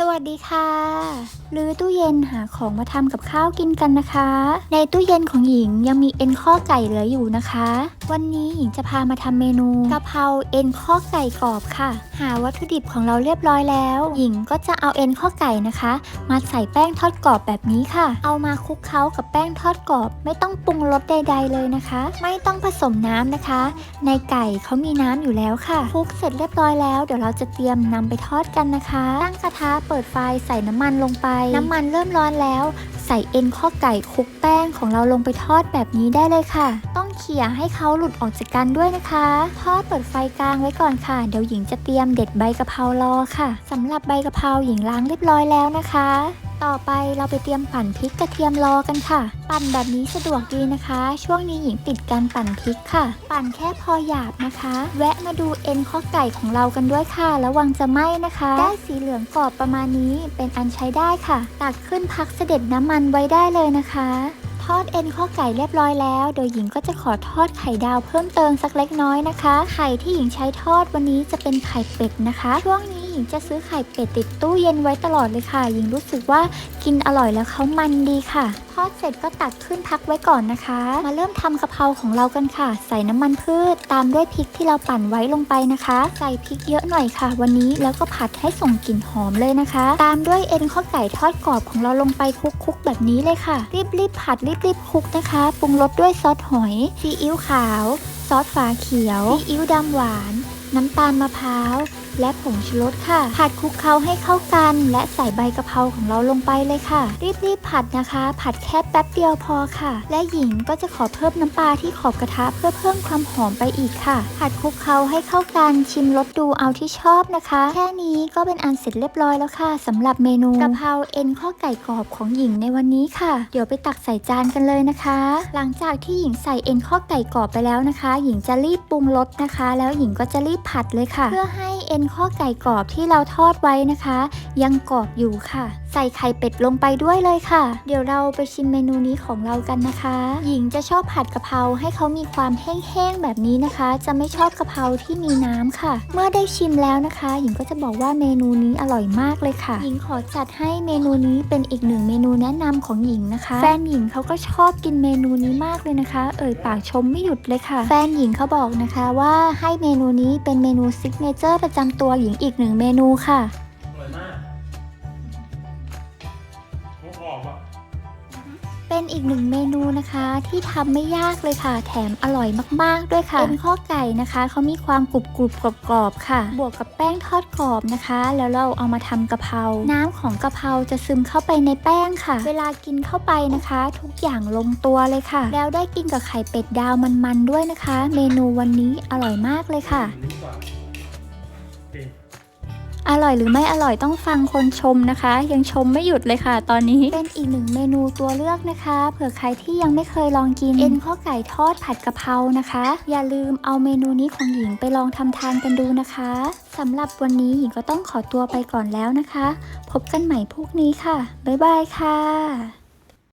สวัสดีค่ะ รื้อตู้เย็นหาของมาทำกับข้าวกินกันนะคะ ในตู้เย็นของหญิงยังมีเอ็นข้อไก่เหลืออยู่นะคะ วันนี้หญิงจะพามาทำเมนูกะเพราเอ็นข้อไก่กรอบค่ะ หาวัตถุดิบของเราเรียบร้อยแล้ว หญิงก็จะเอาเอ็นข้อไก่นะคะ มาใส่แป้งทอดกรอบแบบนี้ค่ะ เอามาคลุกเคล้ากับแป้งทอดกรอบ ไม่ต้องปรุงรสใด ๆ เลยนะคะ ไม่ต้องผสมน้ำนะคะ ในไก่เขามีน้ำอยู่แล้วค่ะคลุกเสร็จเรียบร้อยแล้ว เดี๋ยวเราจะเตรียมนำไปทอดกันนะคะตั้งกระทะเปิดไฟใส่น้ำมันลงไป น้ำมันเริ่มร้อนแล้ว ใส่เอ็นข้อไก่คลุกแป้งของเราลงไปทอดแบบนี้ได้เลยค่ะ ต้องเขี่ยให้เขาหลุดออกจากกันด้วยนะคะ ทอดเปิดไฟกลางไว้ก่อนค่ะ เดี๋ยวหญิงจะเตรียมเด็ดใบกะเพรารอค่ะสำหรับใบกะเพราหญิงล้างเรียบร้อยแล้วนะคะ ต่อไปเราไปเตรียมปั่นพริกกระเทียมรอกันค่ะ ปั่นแบบนี้สะดวกดีนะคะ ช่วงนี้หญิงติดการปั่นพริกค่ะ ปั่นแค่พอหยาบนะคะ แวะมาดูเอ็นข้อไก่ของเรากันด้วยค่ะ ระวังจะไหม้นะคะ ได้สีเหลืองกรอบประมาณนี้เป็นอันใช้ได้ค่ะ ตักขึ้นพักเสด็จน้ำมันไว้ได้เลยนะคะทอดเอ็นข้อไก่เรียบร้อยแล้ว โดยหญิงก็จะขอทอดไข่ดาวเพิ่มเติมสักเล็กน้อยนะคะ ไข่ที่หญิงใช้ทอดวันนี้จะเป็นไข่เป็ดนะคะ ช่วงนี้ ญิงจะซื้อไข่เป็ดติดตู้เย็นไว้ตลอดเลยค่ะ หญิงรู้สึกว่ากินอร่อยแล้วเขามันดีค่ะ ทอดเสร็จก็ตักขึ้นพักไว้ก่อนนะคะ มาเริ่มทำกะเพราของเรากันค่ะ ใส่น้ำมันพืช ตามด้วยพริกที่เราปั่นไว้ลงไปนะคะ ใส่พริกเยอะหน่อยค่ะ วันนี้แล้วก็ผัดให้ส่งกลิ่นหอมเลยนะคะ ตามด้วยเอ็นข้อไก่ทอดกรอบของเราลงไปคลุกๆแบบนี้เลยค่ะ รีบๆผัดรีบๆคลุกนะคะปรุงรสด้วยซอสหอยซีอิ๊วขาว ซอสฝาเขียวซีอิ๊วดำหวาน น้ำตาลมะพร้าว และผงชูรสค่ะ ผัดคลุกเคล้าให้เข้ากัน และใส่ใบกะเพราของเราลงไปเลยค่ะ รีบๆผัดนะคะ ผัดแค่แป๊บเดียวพอค่ะ และหญิงก็จะขอเพิ่มน้ำปลาที่ขอบกระทะเพื่อเพิ่มความหอมไปอีกค่ะ ผัดคลุกเคล้าให้เข้ากันชิมรสดูเอาที่ชอบนะคะ แค่นี้ก็เป็นอันเสร็จเรียบร้อยแล้วค่ะสำหรับเมนูกะเพราเอ็นข้อไก่กรอบของหญิงในวันนี้ค่ะ เดี๋ยวไปตักใส่จานกันเลยนะคะ หลังจากที่หญิงใส่เอ็นข้อไก่กรอบไปแล้วนะคะ หญิงจะรีบปรุงรสนะคะ แล้วหญิงก็จะรีบผัดเลยค่ะ เพื่อให้ เอ็นข้อไก่กรอบที่เราทอดไว้นะคะ ยังกรอบอยู่ค่ะ ใส่ไข่เป็ดลงไปด้วยเลยค่ะ เดี๋ยวเราไปชิมเมนูนี้ของเรากันนะคะ หญิงจะชอบผัดกะเพราให้เขามีความแห้งๆแบบนี้นะคะ จะไม่ชอบกะเพราที่มีน้ำค่ะ เมื่อได้ชิมแล้วนะคะ หญิงก็จะบอกว่าเมนูนี้อร่อยมากเลยค่ะ หญิงขอจัดให้เมนูนี้เป็นอีกหนึ่งเมนูแนะนำของหญิงนะคะ แฟนหญิงเขาก็ชอบกินเมนูนี้มากเลยนะคะ เอ่ยปากชมไม่หยุดเลยค่ะ แฟนหญิงเขาบอกนะคะว่าให้เมนูนี้เป็นเมนูซิกเนเจอร์ประจำตัวหญิงอีกหนึ่งเมนูค่ะ อร่อยมากมุกออกอะเป็นอีกหนึ่งเมนูนะคะที่ทำไม่ยากเลยค่ะ แถมอร่อยมากๆด้วยค่ะ เป็นข้อไก่นะคะเขามีความกรุบกรุบกรอบกรอบๆค่ะ บวกกับแป้งทอดกรอบนะคะ แล้วเราเอามาทำกะเพราน้ำของกะเพราจะซึมเข้าไปในแป้งค่ะ เวลากินเข้าไปนะคะ ทุกอย่างลงตัวเลยค่ะ แล้วได้กินกับไข่เป็ดดาวมันๆด้วยนะคะ เมนูวันนี้อร่อยมากเลยค่ะนี่กว่าโอเค อร่อยหรือไม่อร่อยต้องฟังคนชมนะคะ ยังชมไม่หยุดเลยค่ะ ตอนนี้เป็นอีกหนึ่งเมนูตัวเลือกนะคะ เผื่อใครที่ยังไม่เคยลองกินเอ็นข้อไก่ทอดผัดกะเพรานะคะ อย่าลืมเอาเมนูนี้ของหญิงไปลองทำทานกันดูนะคะสำหรับวันนี้หญิงก็ต้องขอตัวไปก่อนแล้วนะคะ พบกันใหม่พรุ่งนี้ค่ะบ๊ายบายค่ะ